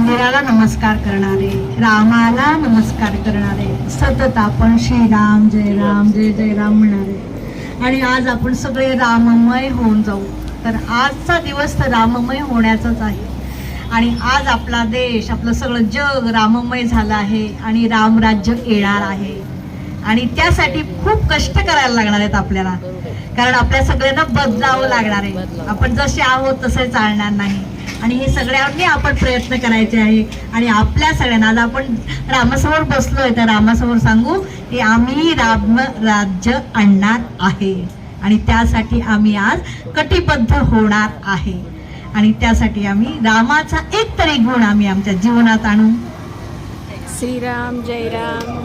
मंदिराला नमस्कार करणारे रामाला नमस्कार करणारे सतत आपण श्रीराम जय राम जय जय राम म्हणणारे आणि आज आपण सगळे राममय होऊन जाऊ. तर आजचा दिवस तर राममय होण्याचाच आहे. आणि आज आपला देश आपलं सगळं जग राममय झालं आहे आणि रामराज्य येणार आहे. आणि त्यासाठी खूप कष्ट करायला लागणार आहेत आपल्याला. कारण आपल्या सगळ्यांना बदलावं लागणार आहे. आपण जसे आहोत तसे चालणार नाही. आणि हे सगळ्यांनी आपण प्रयत्न करायचे आहे. आणि आपल्या सगळ्यांना आज आपण रामासमोर बसलोय तर रामासमोर सांगू की आम्ही राम राज्य आणणार आहे. आणि त्यासाठी आम्ही आज कटिबद्ध होणार आहे. आणि त्यासाठी आम्ही रामाचा एक तरी गुण आम्ही आमच्या जीवनात आणू. श्रीराम जय राम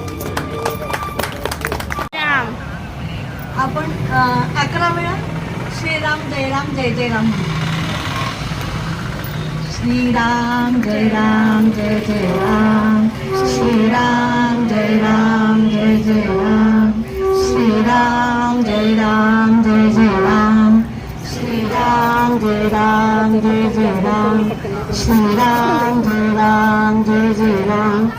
आपण अकरा वेळा श्रीराम जय राम जय जय राम म्हणू. श्रीराम जय राम जय जय राम श्रीराम जय राम जय जय राम श्रीराम जय राम जय जय राम श्रीराम जय राम जय जय राम श्रीराम जय राम जय जय राम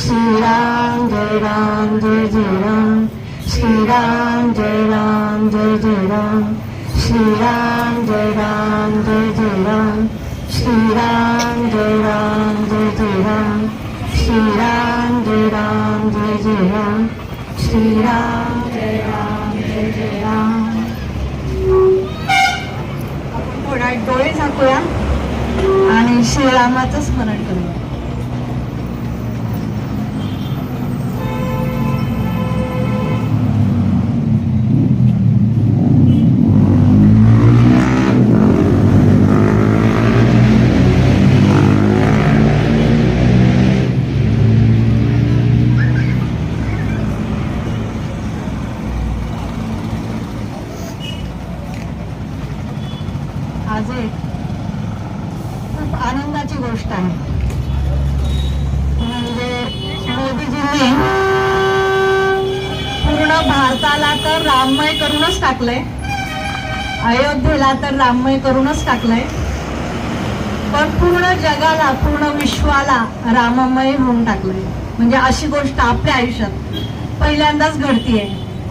श्रीराम जय राम जय जय राम श्रीराम जय राम जय जय राम श्रीराम जय राम जय जय राम श्रीराम जय राम जय जय राम श्रीराम जय राम जय जय राम श्रीराम जय राम जय जय राम आपण थोडा डोळे झाकूया आणि श्रीरामाचं स्मरण करूया. भारताला तर राममय करूनच टाकलंय. अयोध्येला तर राममय करूनच टाकलंय. पण पूर्ण जगाला पूर्ण विश्वाला राममय होऊन टाकलंय. म्हणजे अशी गोष्ट आपल्या आयुष्यात पहिल्यांदाच घडतीये.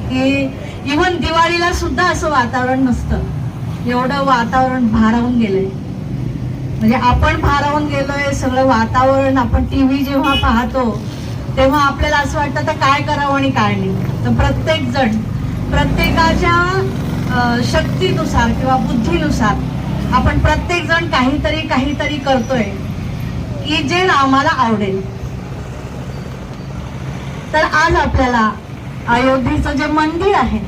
की इवन दिवाळीला सुद्धा असं वातावरण नसतं. एवढं वातावरण भारावून गेलंय. म्हणजे आपण भारावून गेलोय सगळं वातावरण आपण टीव्ही जेव्हा पाहतो तेव्हा आपल्याला असं वाटतं तर काय करावं आणि काय नाही. तर प्रत्येक जण प्रत्येकाच्या शक्तीनुसार किंवा बुद्धीनुसार आपण प्रत्येक जण काहीतरी काहीतरी करतोय की जे रामाला आवडेल. तर आज आपल्याला अयोध्येचं जे मंदिर आहे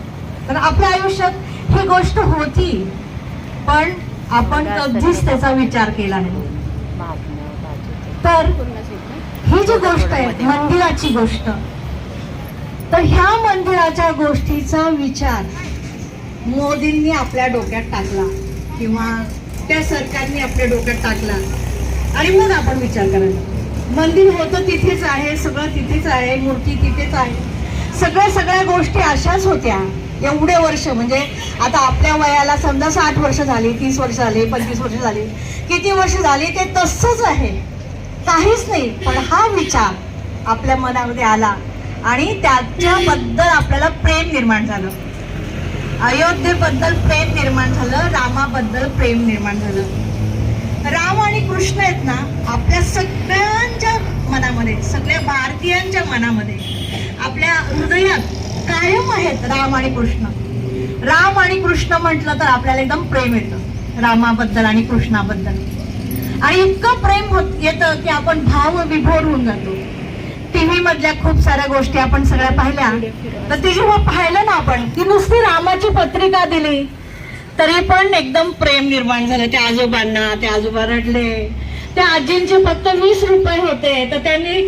तर आपल्या आयुष्यात ही गोष्ट होती पण आपण कधीच त्याचा विचार केला नाही. तर ही जी गोष्ट आहे मंदिराची गोष्ट तर ह्या मंदिराच्या गोष्टीचा विचार मोदींनी आपल्या डोक्यात टाकला किंवा त्या सरकारने आपल्या डोक्यात टाकला. आणि मग आपण विचार करायला मंदिर होतं तिथेच आहे सगळं तिथेच आहे मूर्ती तिथेच आहे. सगळ्या सगळ्या गोष्टी अशाच होत्या. एवढे वर्ष म्हणजे आता आपल्या वयाला समजा साठ वर्ष झाली तीस वर्ष झाली पंचवीस वर्ष झाली किती वर्ष झाली ते तसंच आहे. काहीच नाही पण हा विचार आपल्या मनामध्ये आला आणि त्याच्याबद्दल आपल्याला प्रेम निर्माण झालं. अयोध्येबद्दल प्रेम निर्माण झालं रामाबद्दल प्रेम निर्माण झालं. राम आणि कृष्ण आहेत ना आपल्या सगळ्यांच्या मनामध्ये सगळ्या भारतीयांच्या मनामध्ये आपल्या हृदयात कायम आहेत राम आणि कृष्ण. राम आणि कृष्ण म्हटलं तर आपल्याला एकदम प्रेम येतं. रामाबद्दल आणि कृष्णाबद्दल. आणि इतकं प्रेम होत येतं की आपण भाव विभोर होऊन जातो. टीव्ही मधल्या खूप साऱ्या गोष्टी आपण सगळ्या पाहिल्या. तर ते जेव्हा पाहिलं ना आपण ती नुसती रामाची पत्रिका दिली तरी पण एकदम प्रेम निर्माण झालं. त्या आजोबांना ते आजोबा रडले. त्या आजींचे फक्त वीस रुपये होते. तर त्यांनी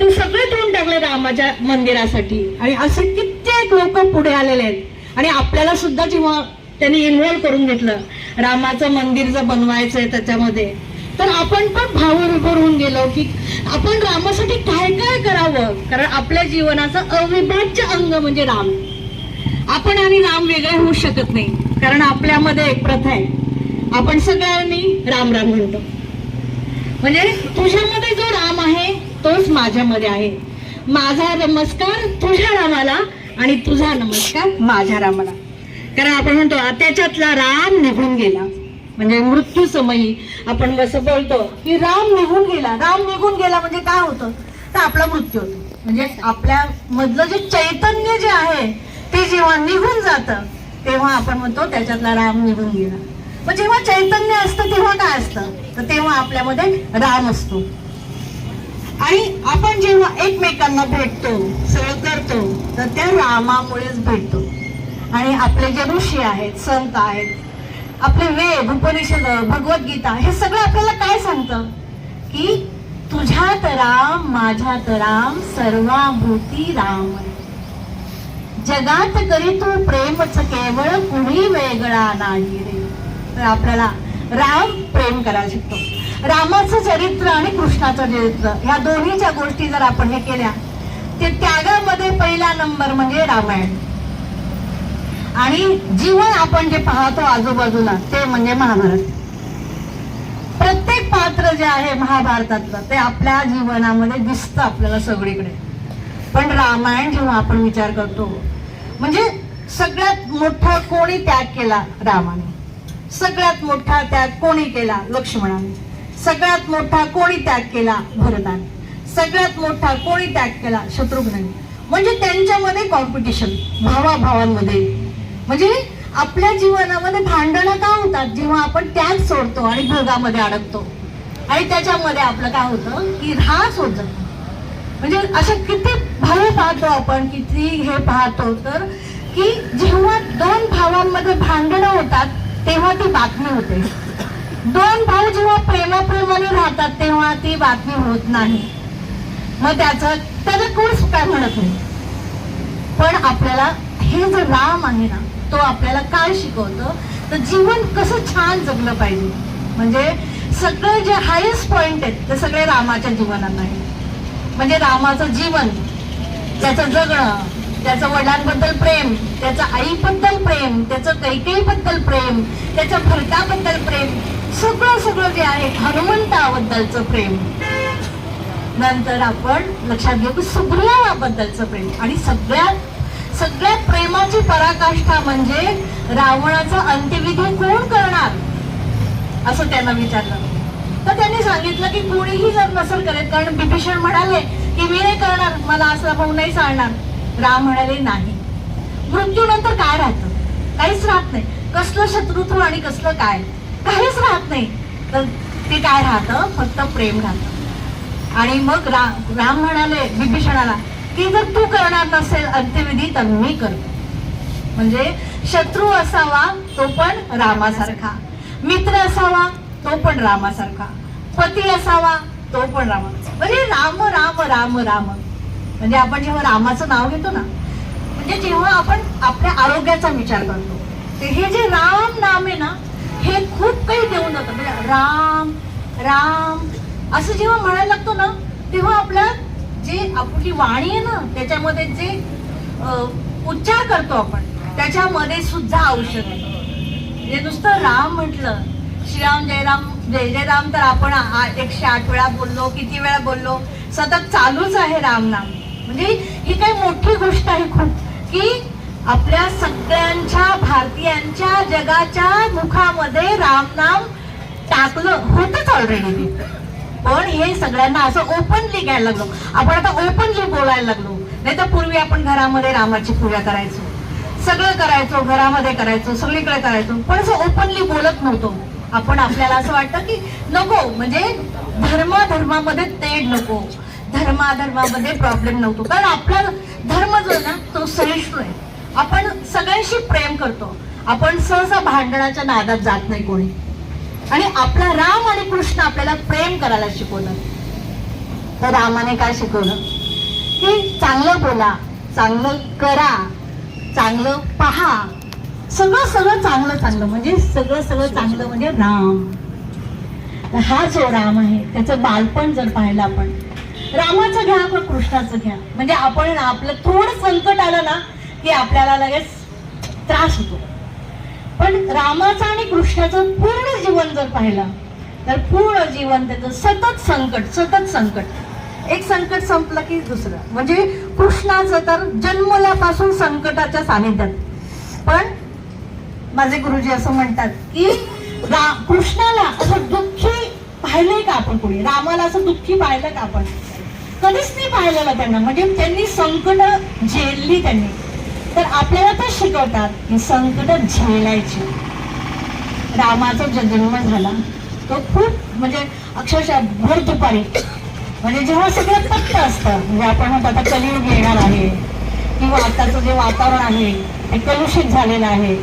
ते सगळे ठेवून टाकले रामाच्या मंदिरासाठी. आणि असे कित्येक लोक पुढे आलेले आहेत. आणि आपल्याला सुद्धा जेव्हा त्यांनी इन्व्हॉल्व करून घेतलं रामाचं मंदिर जर बनवायचंय त्याच्यामध्ये तर आपण पण भावविभोर होऊन गेलो की आपण रामासाठी काय काय करावं? कारण आपल्या जीवनाचं अविभाज्य अंग म्हणजे राम. आपण आणि राम वेगळे होऊ शकत नाही. कारण आपल्यामध्ये एक प्रथा आहे. आपण सगळ्यांनी राम राम म्हणतो. म्हणजे तुझ्यामध्ये जो राम आहे तोच माझ्यामध्ये आहे. माझा नमस्कार तुझ्या रामाला आणि तुझा नमस्कार माझ्या रामाला. कारण आपण म्हणतो त्याच्यातला राम निघून गेला. म्हणजे मृत्यू समयी आपण जसं बोलतो की राम निघून गेला. राम निघून गेला म्हणजे काय होतं? तर आपला मृत्यू होतो. म्हणजे आपल्या मधलं जे चैतन्य जे आहे ते जेव्हा निघून जातं तेव्हा आपण म्हणतो त्याच्यातला राम निघून गेला. मग जेव्हा चैतन्य असतं तेव्हा काय असतं? तर तेव्हा आपल्यामध्ये राम असतो. आणि आपण जेव्हा एकमेकांना भेटतो सगळं करतो तर त्या रामामुळेच भेटतो. आणि आपले जे ऋषी आहेत संत आहेत आपले वेद उपनिषद भगवद्गीता हे सगळं आपल्याला काय सांगतं? की तुझ्यात राम माझ्यात राम सर्वाभूती राम. जगात करी तू प्रेमच केवळ कुणी वेगळा नाही रे. तर आपल्याला राम प्रेम करायला शिकतो. रामाचं चरित्र आणि कृष्णाचं चरित्र ह्या दोन्हीच्या गोष्टी जर आपण हे केल्या ते त्यागामध्ये पहिला नंबर म्हणजे रामायण. आणि जीवन आपण जे पाहतो आजूबाजूला ते म्हणजे महाभारत. प्रत्येक पात्र जे आहे महाभारतातलं ते आपल्या जीवनामध्ये दिसतं आपल्याला सगळीकडे. पण रामायण जेव्हा आपण विचार करतो म्हणजे सगळ्यात मोठा कोणी त्याग केला? रामाने. सगळ्यात मोठा त्याग कोणी केला? लक्ष्मणाने. सगळ्यात मोठा कोणी त्याग केला? भरताने. सगळ्यात मोठा कोणी त्याग केला? शत्रुघ्नाने. म्हणजे त्यांच्यामध्ये कॉम्पिटिशन भावाभावांमध्ये म्हणजे आपल्या जीवनामध्ये भांडणं का होतात? जेव्हा आपण त्याग सोडतो आणि भोगामध्ये अडकतो. आणि त्याच्यामध्ये आपलं काय होतं? की ऱ्हास होत जातो. म्हणजे अशा किती भाव पाहतो आपण किती हे पाहतो तर की जेव्हा दोन भावांमध्ये भांडणं होतात तेव्हा ती बातमी होते. दोन भाऊ जेव्हा प्रेमाप्रेमाने राहतात तेव्हा ती बातमी होत नाही. मग त्याचं त्याचं कोण काय म्हणत नाही? पण आपल्याला हे जे राम आहे ना तो आपल्याला काय शिकवतो? तर जीवन कसं छान जगलं पाहिजे. म्हणजे सगळे जे हायेस्ट पॉइंट आहेत ते सगळे रामाच्या जीवनात आहे म्हणजे रामाचं जीवन त्याचं जगणं त्याचं वडिलांबद्दल प्रेम त्याचं आईबद्दल प्रेम त्याचं कैकेईबद्दल प्रेम त्याच्या भरताबद्दल प्रेम सगळं सगळं जे आहे हनुमंताबद्दलचं प्रेम. नंतर आपण लक्षात घेऊ की सुग्रीवाबद्दलचं प्रेम. आणि सगळ्यात सगळ्यात प्रेमाची पराकाष्ठा म्हणजे रावणाचा अंत्यविधी कोण करणार? असं त्यांना विचारलं. तर त्यांनी सांगितलं की कोणीही जर नसेल करेल कारण बिभीषण म्हणाले की मी नाही करणार मला असला भाऊ नाही चालणार. राम म्हणाले नाही. मृत्यूनंतर काय राहतं? काहीच राहत नाही. कसलं शत्रुत्व आणि कसलं काय? काहीच राहत नाही. तर ते काय राहतं? फक्त प्रेम राहतं. आणि मग रा, राम म्हणाले विभीषणाला ती जर तू करणार नसेल अंत्यविधी तर मी करतो. म्हणजे शत्रू असावा तो पण रामासारखा. मित्र असावा तो पण रामासारखा. पती असावा तो पण रामा म्हणजे राम राम राम राम. म्हणजे आपण जेव्हा रामाचं नाव घेतो ना म्हणजे जेव्हा आपण आपल्या आरोग्याचा विचार करतो ते हे जे राम नाम आहे ना हे खूप काही देऊन जातं म्हणजे राम राम असं जेव्हा म्हणायला लागतो ना तेव्हा आपल्या जे आपली वाणी आहे ना त्याच्यामध्ये जे उच्चार करतो आपण त्याच्यामध्ये सुद्धा औषध आहे. म्हणजे नुसतं राम म्हटलं श्रीराम जयराम जय जय राम तर आपण एकशे आठ वेळा बोललो किती वेळा बोललो सतत चालूच आहे राम नाम. म्हणजे ही काही मोठी गोष्ट आहे खूप की आपल्या सगळ्यांच्या भारतीयांच्या जगाच्या मुखामध्ये राम नाम टाकलं होतच ऑलरेडी पण हे सगळ्यांना असं ओपनली घ्यायला लागलो. आपण आता ओपनली बोलायला लागलो. नाही तर पूर्वी आपण घरामध्ये रामाची पूजा करायचो. सगळं करायचो घरामध्ये करायचो सगळीकडे करायचो. पण असं ओपनली बोलत नव्हतो. आपण आपल्याला असं वाटतं की नको म्हणजे धर्मा धर्मामध्ये तेढ नको. धर्मा धर्मामध्ये प्रॉब्लेम नव्हतो. कारण आपला धर्म जो आहे ना तो सहिष्णू आहे. आपण सगळ्यांशी प्रेम करतो. आपण सहसा भांडणाच्या नादात जात नाही कोणी. आणि आपला राम आणि कृष्ण आपल्याला प्रेम करायला शिकवलं. तर रामाने काय शिकवलं? की चांगलं बोला चांगलं करा चांगलं पहा. सगळं सगळं चांगलं चांगलं म्हणजे सगळं सगळं चांगलं म्हणजे राम. हा जो राम आहे त्याचं बालपण जर पाहिलं आपण रामाचं घ्या पण कृष्णाचं घ्या. म्हणजे आपण आपलं थोडं संकट आलं ना की आपल्याला लगेच त्रास होतो. पण रामाचं आणि कृष्णाचं पूर्ण जीवन जर पाहिलं तर पूर्ण जीवन त्याचं सतत संकट सतत संकट. एक संकट संपलं की दुसरं. म्हणजे कृष्णाचं तर जन्मल्यापासून संकटाच्या सानिध्यात. पण माझे गुरुजी असं म्हणतात की रा कृष्णाला असं दुःखी पाहिलंय का आपण कुणी? रामाला असं दुःखी पाहिलं का आपण? कधीच नाही पाहिलेलं त्यांना. म्हणजे त्यांनी संकट झेलली त्यांनी. तर आपल्याला ते शिकवतात की संकट झेलायची. रामाचा जो जन्म झाला तो खूप म्हणजे अक्षरशः भर दुपारी. म्हणजे जेव्हा सगळं पट्ट असतं म्हणजे आपण म्हणतो आता कलियुग येणार आहे किंवा आताचं जे वातावरण आहे ते कलुषित झालेलं आहे.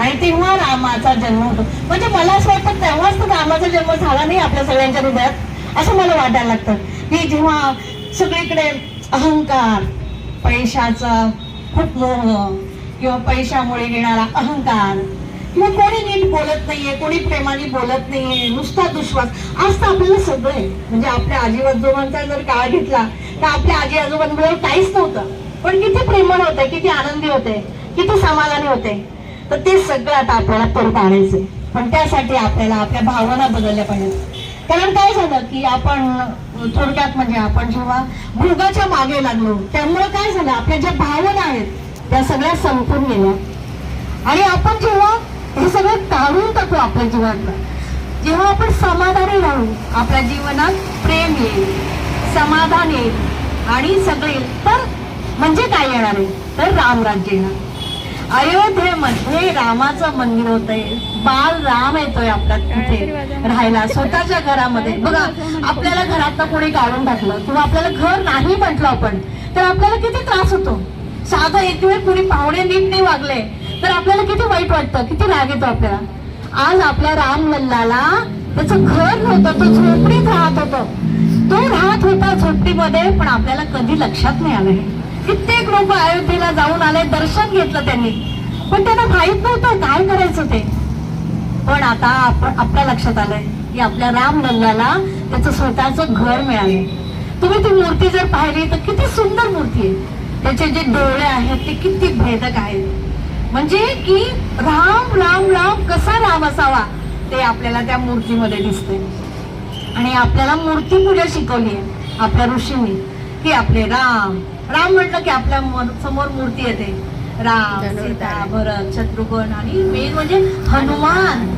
आणि तेव्हा रामाचा जन्म होतो. म्हणजे मला असं वाटतं तेव्हाच तर रामाचा जन्म झाला नाही आपल्या सगळ्यांच्या हृदयात. असं मला वाटायला लागतं. की जेव्हा सगळीकडे अहंकार पैशाचा खूप मोह किंवा पैशामुळे येणारा अहंकार. किंवा कोणी नीट बोलत नाहीये कोणी प्रेमाने बोलत नाहीये नुसता दुश्वास. आज तर आपल्याला सगळं म्हणजे आपल्या आजी आजोबांचा जर काळ घेतला तर आपल्या आजी आजोबांबरोबर काहीच नव्हतं. पण किती प्रेमळ होते किती आनंदी होते किती समाधानी होते. तर ते सगळं आता आपल्याला परत आणायचंय. पण त्यासाठी आपल्याला आपल्या भावना बदलल्या पाहिजेत. कारण काय झालं की आपण थोडक्यात म्हणजे आपण जेव्हा भोगाच्या मागे लागलो त्यामुळे काय झालं? आपल्या ज्या भावना आहेत त्या सगळ्या संपून गेल्या. आणि आपण जेव्हा हे सगळं काढून टाकू आपल्या जीवनातलं जेव्हा आपण समाधानी राहू आपल्या जीवनात प्रेम येईल समाधान येईल आणि सगळे तर म्हणजे काय येणार आहे? तर रामराज्य येणार. अयोध्येमध्ये रामाचं मंदिर होतंय. बाल राम येतोय आपल्या तिथे राहायला. स्वतःच्या घरामध्ये. बघा आपल्याला घरातनं कोणी काढून टाकलं किंवा आपल्याला घर नाही म्हटलं आपण तर आपल्याला किती त्रास होतो? साधं एक वेळ कोणी पाहुणे नीट नाही वागले तर आपल्याला किती वाईट वाटतं? किती राग येतो आपल्याला? आज आपल्या राम लल्लाला त्याचं घर नव्हतं तो झोपडीत राहत होतो. तो राहत होता झोपडीमध्ये पण आपल्याला कधी लक्षात नाही आलं कित्येक लोक अयोध्येला जाऊन आले दर्शन घेतलं त्यांनी. पण त्यांना माहीत नव्हतं काय करायचं ते. पण आता आपण आपल्या लक्षात आलंय की आपल्या राम लल्लाला त्याचं स्वतःचं घर मिळाले तुम्ही ती मूर्ती जर पाहिली तर किती सुंदर मूर्ती आहे. त्याचे जे डोळे आहेत ते किती भेदक आहेत. म्हणजे की राम राम राम कसा राम असावा ते आपल्याला त्या मूर्तीमध्ये दिसते आणि आपल्याला मूर्ती पूजा शिकवली आहे आपल्या ऋषींनी की आपले राम राम म्हटलं की आपल्यासमोर मूर्ती येते. राम सीता भरत शत्रुघ्न आणि मेन म्हणजे हनुमान.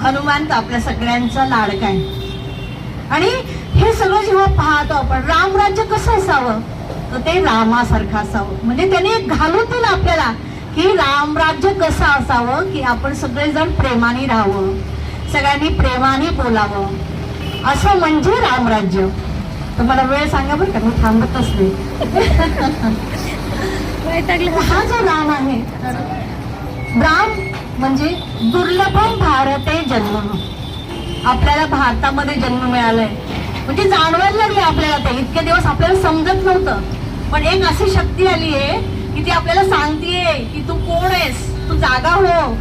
हनुमान तर आपल्या सगळ्यांचा लाडका आहे. आणि हे सगळं जेव्हा पाहतो आपण रामराज्य कसं असावं? तर ते रामासारखं असावं. म्हणजे त्याने एक घालून दिलं आपल्याला की रामराज्य कसं असावं की आपण सगळेजण प्रेमाने राहावं सगळ्यांनी प्रेमाने बोलावं. असं म्हणजे रामराज्य तर मला वेळ सांगा बरं का मी नाही. वैतागले हा जो राम आहे राम म्हणजे दुर्लभम भारते जन्म. आपल्याला भारतामध्ये जन्म मिळालाय. म्हणजे जाणवायला लागले आपल्याला ते. इतके दिवस आपल्याला समजत नव्हतं. पण एक अशी शक्ती आली आहे की ती आपल्याला सांगतेय की तू कोण आहेस? तू जागा हो.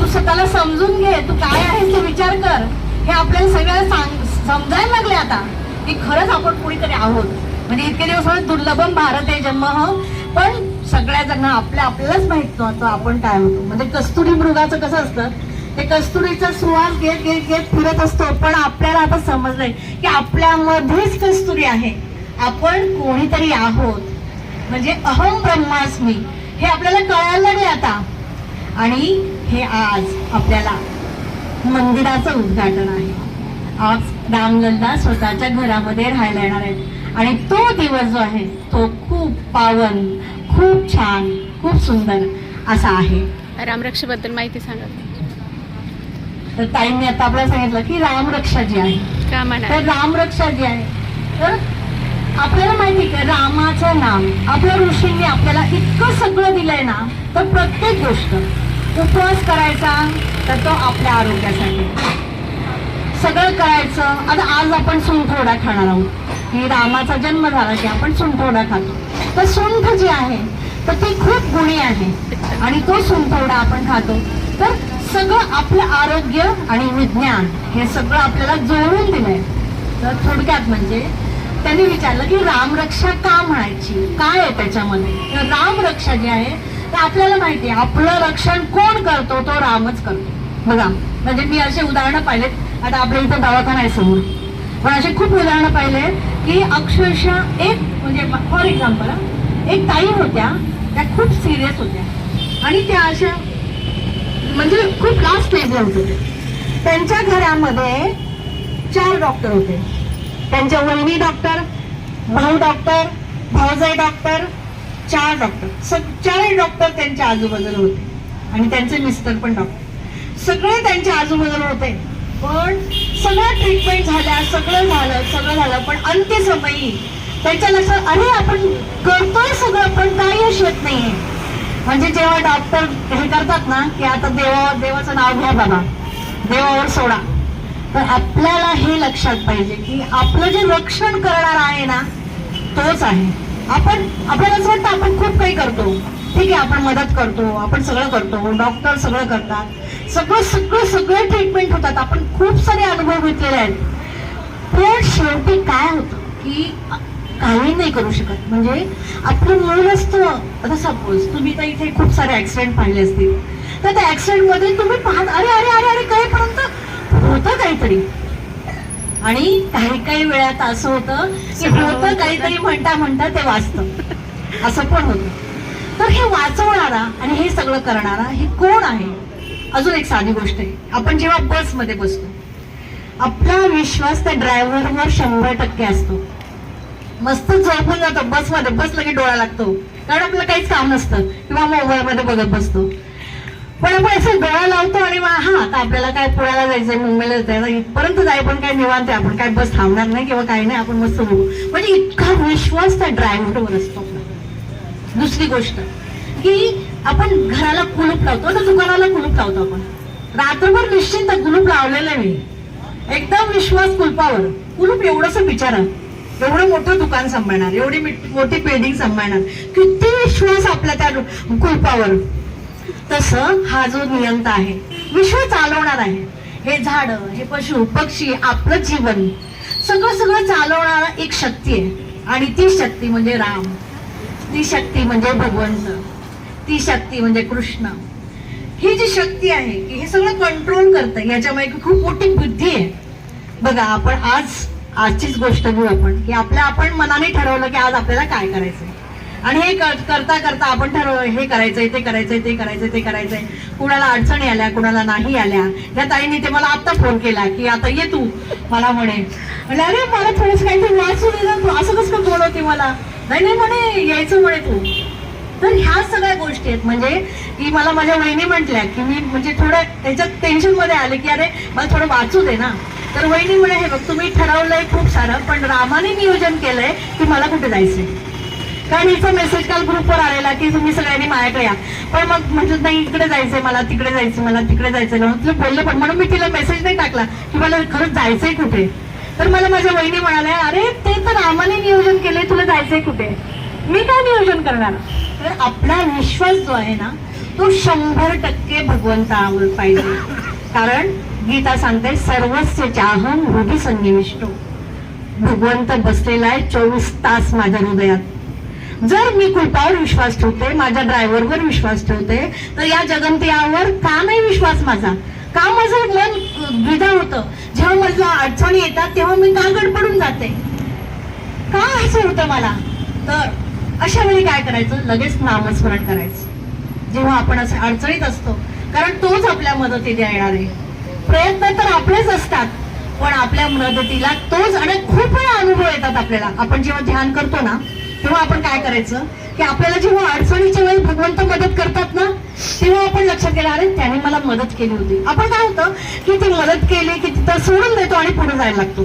तू स्वतःला समजून घे. तू काय आहेस ते विचार कर. हे आपल्याला सगळ्याला सांग समजायला लागले आता की खरंच आपण कुणीतरी आहोत. म्हणजे इतके दिवस दुर्लभम भारत आहे जन्म. हो पण सगळ्या जण आपल्या आपल्यालाच माहीत नव्हतं आपण काय होतो. म्हणजे कस्तुरी मृगाचं कसं असतं ते कस्तुरीचा सुवास घेत घेत घेत फिरत असतो पण आपल्याला आता समजलंय की आपल्यामध्येच कस्तुरी आहे. आपण कोणीतरी आहोत. म्हणजे अहम ब्रह्मास्मी हे आपल्याला कळायला लागले आता. आणि हे आज आपल्याला मंदिराचं उद्घाटन आहे. आज रामलल्ला स्वतःच्या घरामध्ये राहायला येणार आहेत. आणि तो दिवस जो आहे तो खूप पावन खूप छान खूप सुंदर असा आहे. रामरक्षेबद्दल माहिती सांगा. तर ताईंनी आता आपल्याला सांगितलं की रामरक्षा जी आहे. तर रामरक्षा जी आहे तर आपल्याला माहिती का रामाचं नाम आपल्या ऋषींनी आपल्याला इतकं सगळं दिलंय ना तर प्रत्येक गोष्ट उपवास करायचा तर तो आपल्या आरोग्यासाठी. सगळं करायचं आता आज आपण सुंठवडा खाणार आहोत. की रामाचा जन्म झाला की आपण सुंठवडा खातो. तर सुंठ जी आहे तर ती खूप गुणी आहे. आणि तो सुंठवडा आपण खातो. तर सगळं आपलं आरोग्य आणि विज्ञान हे सगळं आपल्याला जोडून दिलंय. तर थोडक्यात म्हणजे त्यांनी विचारलं की रामरक्षा का म्हणायची? काय आहे त्याच्यामध्ये? तर रामरक्षा जी आहे तर आपल्याला माहिती आहे आपलं रक्षण कोण करतो तो रामच करतो. बघा म्हणजे मी असे उदाहरणं पाहिलेत. आता आपल्या इथं दवाखाना आहे समोर. पण असे खूप उदाहरणं पाहिले की अक्षरशः एक म्हणजे फॉर एक्झाम्पल एक ताई होत्या त्या खूप सिरियस होत्या. आणि त्या अशा म्हणजे खूप लास्ट स्टेजला होते त्यांच्या घरामध्ये चार डॉक्टर होते. त्यांच्या वहिनी डॉक्टर भाऊ डॉक्टर भाऊजाई डॉक्टर चार डॉक्टर सग चारही डॉक्टर त्यांच्या आजूबाजूला होते. आणि त्यांचे मिस्टर पण डॉक्टर सगळे त्यांच्या आजूबाजूला होते. पण सगळं ट्रीटमेंट झाल्या सगळं झालं सगळं झालं पण अंत्यसमयी त्याच्या लक्षात अरे आपण करतोय सगळं पण काही यश येत नाहीये. म्हणजे जेव्हा डॉक्टर हे करतात ना की आता देवा देवाचं नाव घ्या बाबा देवावर सोडा. तर आपल्याला हे लक्षात पाहिजे की आपलं जे रक्षण करणार आहे ना तोच आहे. आपण आपल्याला असं वाटतं आपण खूप काही करतो. ठीक आहे आपण मदत करतो आपण सगळं करतो डॉक्टर सगळं करतात. सगळं सगळं सगळे ट्रीटमेंट होतात. आपण खूप सारे अनुभव घेतलेले आहेत. पण शेवटी काय होतं की काही नाही करू शकत. म्हणजे आपलं मूळ असतं. आता सपोज तुम्ही तर इथे खूप सारे ऍक्सिडेंट पाहिले असतील. तर त्या ऍक्सिडेंटमध्ये तुम्ही पाहत अरे अरे अरे अरे काहीपर्यंत होतं काहीतरी. आणि काही काही वेळात असं होतं की होतं काहीतरी म्हणता म्हणता ते वाचतं. असं पण होतं. तर हे वाचवणारा आणि हे सगळं करणारा हे कोण आहे? अजून एक साधी गोष्ट आहे. आपण जेव्हा बसमध्ये बसतो आपला विश्वास त्या ड्रायव्हरवर शंभर टक्के असतो. मस्त झोपून जातो बसमध्ये बसलं की डोळा लागतो. कारण आपलं काहीच काम नसतं. किंवा मोबाईलमध्ये बघत बसतो. पण आपण असं डोळा लावतो आणि मग हा आता आपल्याला काय पुण्याला जायचंय मुंबईला जायचं इथपर्यंत जाय पण काय निवांत आहे आपण काय बस थांबणार नाही किंवा काही नाही आपण मस्त बघू. म्हणजे इतका विश्वास त्या ड्रायव्हरवर असतो दुसरी गोष्ट की आपण घराला कुलूप लावतो ना दुकानाला कुलूप लावतो आपण. रात्रभर निश्चिंत कुलूप लावलेलं मी. एकदम विश्वास कुलपावर. कुलूप एवढंच विचारा एवढं मोठं दुकान सांभाळणार एवढी मोठी बिल्डिंग सांभाळणार. किती विश्वास आपल्या त्या कुलपावर. तसं हा जो नियंता आहे विश्व चालवणार आहे. हे झाड हे पशु पक्षी आपलं जीवन सगळं सगळं चालवणारा एक शक्ती आहे. आणि ती शक्ती म्हणजे राम. ती शक्ती म्हणजे भगवंत. ती शक्ती म्हणजे कृष्ण. ही जी शक्ती आहे की हे सगळं कंट्रोल करतं याच्यामुळे खूप मोठी बुद्धी आहे. बघा आपण आज आजचीच गोष्ट घेऊ आपण की आपल्या आपण मनाने ठरवलं की आज आपल्याला काय करायचंय. आणि हे करता करता आपण ठरवलं हे करायचंय ते करायचंय ते करायचंय ते करायचंय. कुणाला अडचणी आल्या कुणाला नाही आल्या. या ताईने ते मला आता फोन केला की आता ये तू मला म्हणे. म्हणजे अरे मला थोडस काहीतरी वाचू दे तू असं कसं बोलवते मला? नाही नाही म्हणे यायचं म्हणे तू. तर ह्या सगळ्या गोष्टी आहेत. म्हणजे की मला माझ्या वहिनी म्हटल्या की मी म्हणजे थोडं त्याच्यात टेन्शनमध्ये आले की अरे मला थोडं वाचू दे ना. तर वहिनी म्हणे हे बघ तुम्ही ठरवलंय खूप सारं पण रामाने नियोजन केलंय की मला कुठे जायचंय. कारण हिचा मेसेज काल ग्रुपवर आलेला की तुम्ही सगळ्यांनी माझ्याकडे या. पण मग म्हटलं नाही इकडे जायचंय मला तिकडे जायचं मला तिकडे जायचं म्हणून तुला बोलले पण म्हणून मी तिला मेसेज नाही टाकला की मला खरंच जायचंय कुठे. तर मला माझ्या वहिनी म्हणाल्या अरे ते तर रामाने नियोजन केलंय तुला जायचंय कुठे? मी काय नियोजन करणार? तर आपला विश्वास जो आहे ना तो शंभर टक्के भगवंतावर पाहिजे. कारण गीता सांगते सर्वस्व चाहम हृदय संनिविष्टो. भगवंत बसलेला आहे चोवीस तास माझ्या हृदयात. जर मी कृपावर विश्वास ठेवते माझ्या ड्रायव्हरवर विश्वास ठेवते तर या जगंतियावर का नाही विश्वास माझा? का माझं मन द्विधा होतं? जेव्हा मला अडचणी येतात तेव्हा मी का गडबडून जाते. का असं होतं मला? तर अशा वेळी काय करायचं? लगेच नामस्मरण करायचं. जेव्हा आपण असं अडचणीत असतो कारण तोच आपल्या मदतीला येणार आहे. प्रयत्न तर आपलेच असतात पण आपल्या मदतीला तोच आणि खूप वेळा अनुभव येतात आपल्याला. आपण जेव्हा ध्यान करतो ना तेव्हा आपण काय करायचं? की आपल्याला जेव्हा अडचणीच्या वेळी भगवंत मदत करतात ना तेव्हा आपण लक्षात केलं अरे त्याने मला मदत केली होती. आपण काय होतं की ती मदत केली की तिथं सोडून देतो आणि पुढे जायला लागतो.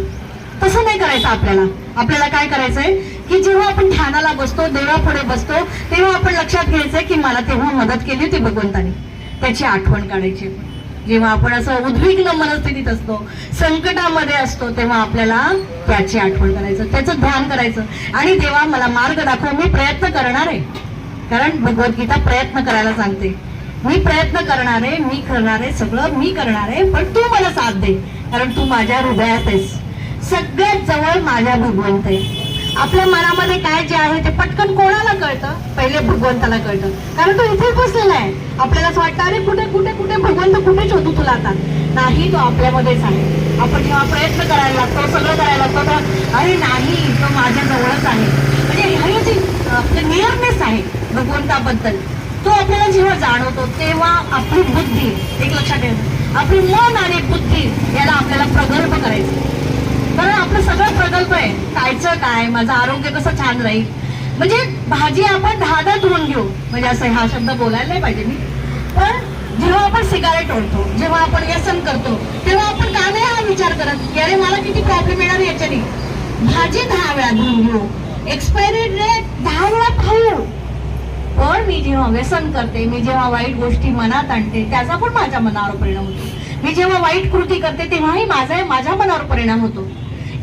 तसं नाही करायचं आपल्याला. आपल्याला काय करायचंय? की जेव्हा आपण ध्यानाला बसतो देवापुढे बसतो तेव्हा आपण लक्षात घ्यायचंय की मला तेव्हा मदत केली होती भगवंताने. त्याची आठवण काढायची. जेव्हा आपण असं उद्विग्न मनस्थितीत असतो संकटामध्ये असतो तेव्हा आपल्याला त्याची आठवण करायचं त्याचं ध्यान करायचं. आणि देवा मला मार्ग दाखव मी प्रयत्न करणार आहे. कारण भगवद्गीता प्रयत्न करायला सांगते. मी प्रयत्न करणार आहे मी करणार आहे सगळं मी करणार आहे पण तू मला साथ दे. कारण तू माझ्या हृदयात आहेस. सगळ्यात जवळ माझ्या भगवंत आहे. आपल्या मनामध्ये काय जे आहे ते पटकन कोणाला कळतं? पहिले भगवंताला कळतं. कारण तो इथे बसलेला आहे. आपल्याला असं वाटतं अरे कुठे कुठे कुठे भगवंत कुठे शोधू तुला आता? नाही तो आपल्यामध्येच आहे. आपण जेव्हा प्रयत्न करायला लागतो सगळं करायला लागतो तर अरे नाही तो माझ्या जवळच आहे. म्हणजे हे जी आपलं नियरनेस आहे भगवंताबद्दल. तो आपल्याला जेव्हा जाणवतो तेव्हा आपली बुद्धी एक लक्षात ठेवा. आपली मन आणि बुद्धी याला आपल्याला प्रगल्भ करायचं कारण आपलं सगळं प्रकल्प आहे खायचं काय माझं आरोग्य कसं छान राहील. म्हणजे भाजी आपण दहा दहा धुवून घेऊ. म्हणजे असं हा शब्द बोलायला नाही पाहिजे मी. पण जेव्हा आपण सिगारेट ओढतो जेव्हा आपण व्यसन करतो तेव्हा आपण का नाही हा विचार करत की अरे मला किती प्रॉब्लेम येणार याच्याने? भाजी दहा वेळा धुवून घेऊ. एक्सपायरी डेट दहा वेळा खाऊ. पण मी जेव्हा व्यसन करते मी जेव्हा वाईट गोष्टी मनात आणते त्याचा पण माझ्या मनावर परिणाम होतो. मी जेव्हा वाईट कृती करते तेव्हाही माझा माझ्या मनावर परिणाम होतो.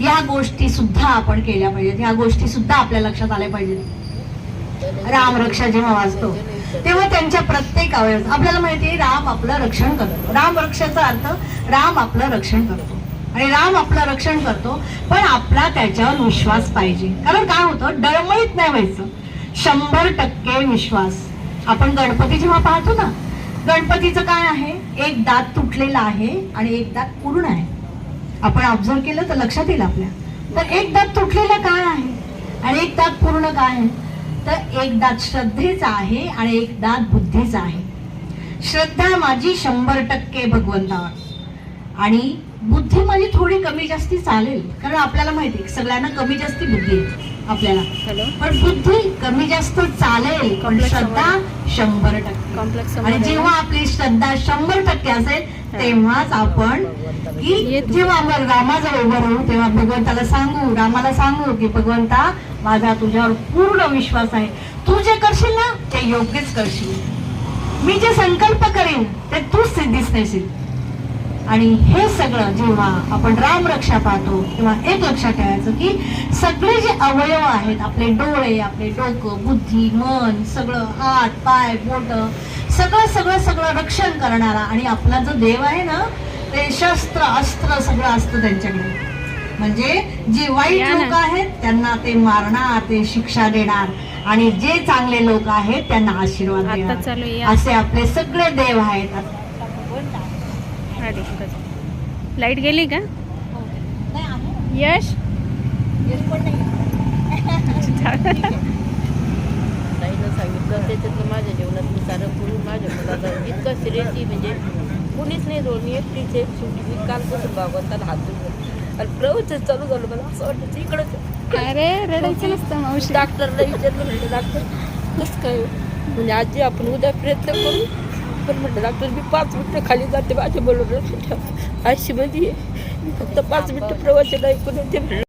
या गोष्टी सुद्धा आपण केल्या पाहिजेत. या गोष्टी सुद्धा आपल्या लक्षात आल्या पाहिजेत. राम रक्षा जेव्हा वाचतो तेव्हा त्यांच्या प्रत्येक अवयव आपल्याला माहिती राम आपलं रक्षण करतो. राम रक्षाचा अर्थ राम आपलं रक्षण करतो. आणि राम आपलं रक्षण करतो पण आपला त्याच्यावर विश्वास पाहिजे. कारण काय होतं? डळमळीत नाही व्हायचं. शंभर टक्के विश्वास. आपण गणपती जेव्हा पाहतो ना गणपतीचं काय आहे? एक दात तुटलेला आहे आणि एक दात पूर्ण आहे. आपण ऑब्झर्व केलं तर लक्षात येईल आपल्या. तर एक दात तुटलेला काय आहे? आणि एक दात पूर्ण काय आहे? तर एक दात श्रद्धेचा आहे आणि एक दात बुद्धीचा आहे. श्रद्धा माझी शंभर टक्के भगवंतावर. आणि बुद्धी माझी थोडी कमी जास्ती चालेल कारण आपल्याला माहिती आहे सगळ्यांना कमी जास्ती बुद्धी आहे आपल्याला. पण बुद्धी कमी जास्त चालेल पण श्रद्धा शंभर टक्के. आणि जेव्हा आपली श्रद्धा शंभर टक्के असेल तेव्हाच आपण की. जेव्हा आपण रामाजवळ उभं राहू तेव्हा भगवंताला सांगू रामाला सांगू की भगवंता माझा तुझ्यावर पूर्ण विश्वास आहे. तू जे करशील ना ते योग्यच करशील. मी जे संकल्प करेन ते तूच सिद्धीच देशील आणि हे सगळं जेव्हा आपण राम रक्षा पाहतो तेव्हा एक लक्षात ठेवायचं की सगळे जे अवयव आहेत आपले डोळे आपले डोकं बुद्धी मन सगळं हात पाय बोट सगळं सगळं सगळं रक्षण करणारा आणि आपला जो देव आहे ना ते शस्त्र अस्त्र सगळं असतं त्यांच्याकडे. म्हणजे जे वाईट. लोक आहेत त्यांना ते मारणार ते शिक्षा देणार आणि जे चांगले लोक आहेत त्यांना आशीर्वाद देणार. असे आपले सगळे देव आहेत. लाइट गेली का? यश? ताईनं सांगितलं. त्याच्यातलं माझ्या जीवनात मी सारं करून माझ्या मुलाला इतकं सिरियसली म्हणजे कुणीच नाही मी एकटीच आहे. शेवटी मी कालपासून भागवताला हात धुवून आणि प्रवचन चालू झालं मला असं वाटतं इकडं अरे रडायचं नसतं मावशी. डॉक्टरला विचारलं म्हटलं डॉक्टर कसं काय म्हणजे आजी आपण उद्या प्रयत्न करू. पण म्हटलं डॉक्टर मी पाच मिनटं खाली जाते माझ्या बरोबर आयशीमध्ये आहे. मी फक्त पाच मिनटं प्रवचन ऐकून येते.